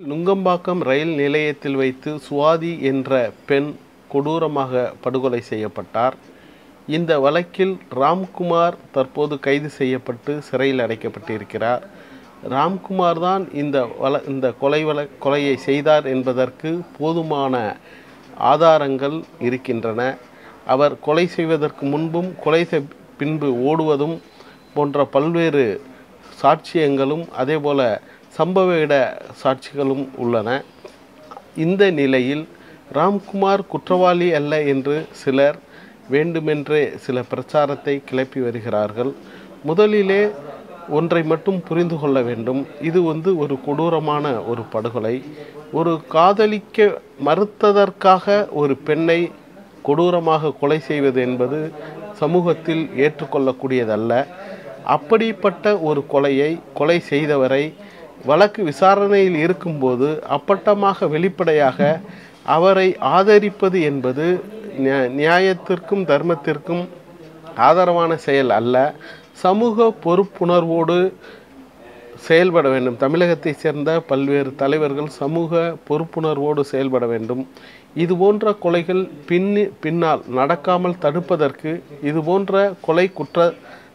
நுங்கம்பாக்கம் ரயில் நிலையத்தில் வைத்து சுவாதி என்ற பெண் கொடூரமாக படுகொலை செய்யப்பட்டார். இந்த வழக்கில் ராம்குமார் தற்போது கைது செய்யப்பட்டு சிறையில் அடைக்கப்பட்டிருக்கிறார். ராம்குமார் தான் இந்த வள இந்த கொலை வழ கொலையை செய்தார் என்பதற்கு போதுமான ஆதாரங்கள் இருக்கின்றன. அவர் கொலை செய்வதற்கு முன்பும் கொலை செய் பின்பு ஓடுவதும் போன்ற பல்வேறு சாட்சியங்களும் அதேபோல சம்பவ இட சாட்சிகளும் உள்ளன. இந்த நிலையில் ராம்குமார் குற்றவாளி அல்ல என்று சிலர் வேண்டுமென்றே சில பிரச்சாரத்தை கிளப்பி வருகிறார்கள். முதலிலே ஒன்றை மட்டும் புரிந்து கொள்ள வேண்டும். இது வந்து ஒரு கொடூரமான ஒரு படுகொலை. ஒரு காதலிக்க மறுத்ததற்காக ஒரு பெண்ணை கொடூரமாக கொலை செய்வது என்பது சமூகத்தில் ஏற்றுக்கொள்ளக்கூடியதல்ல. அப்படிப்பட்ட ஒரு கொலையை கொலை செய்தவரை வழக்கு விசாரணையில் இருக்கும்போது அப்பட்டமாக வெளிப்படையாக அவரை ஆதரிப்பது என்பது நியா- நியாயத்திற்கும் தர்மத்திற்கும் ஆதரவான செயல் அல்ல. சமூக பொறுப்புணர்வோடு செயல்பட வேண்டும். தமிழகத்தைச் சேர்ந்த பல்வேறு தலைவர்கள் சமூக பொறுப்புணர்வோடு செயல்பட வேண்டும். இது போன்ற கொலைகள் பின்னி பின்னால் நடக்காமல் தடுப்பதற்கு இது போன்ற கொலை குற்ற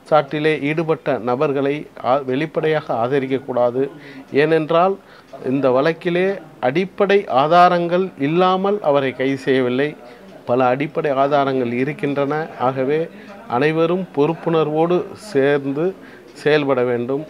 குற்றச்சாட்டிலே ஈடுபட்ட நபர்களை வெளிப்படையாக ஆதரிக்கக்கூடாது. ஏனென்றால் இந்த வழக்கிலே அடிப்படை ஆதாரங்கள் இல்லாமல் அவரை கைது செய்யவில்லை. பல அடிப்படை ஆதாரங்கள் இருக்கின்றன. ஆகவே அனைவரும் பொறுப்புணர்வோடு சேர்ந்து செயல்பட வேண்டும்.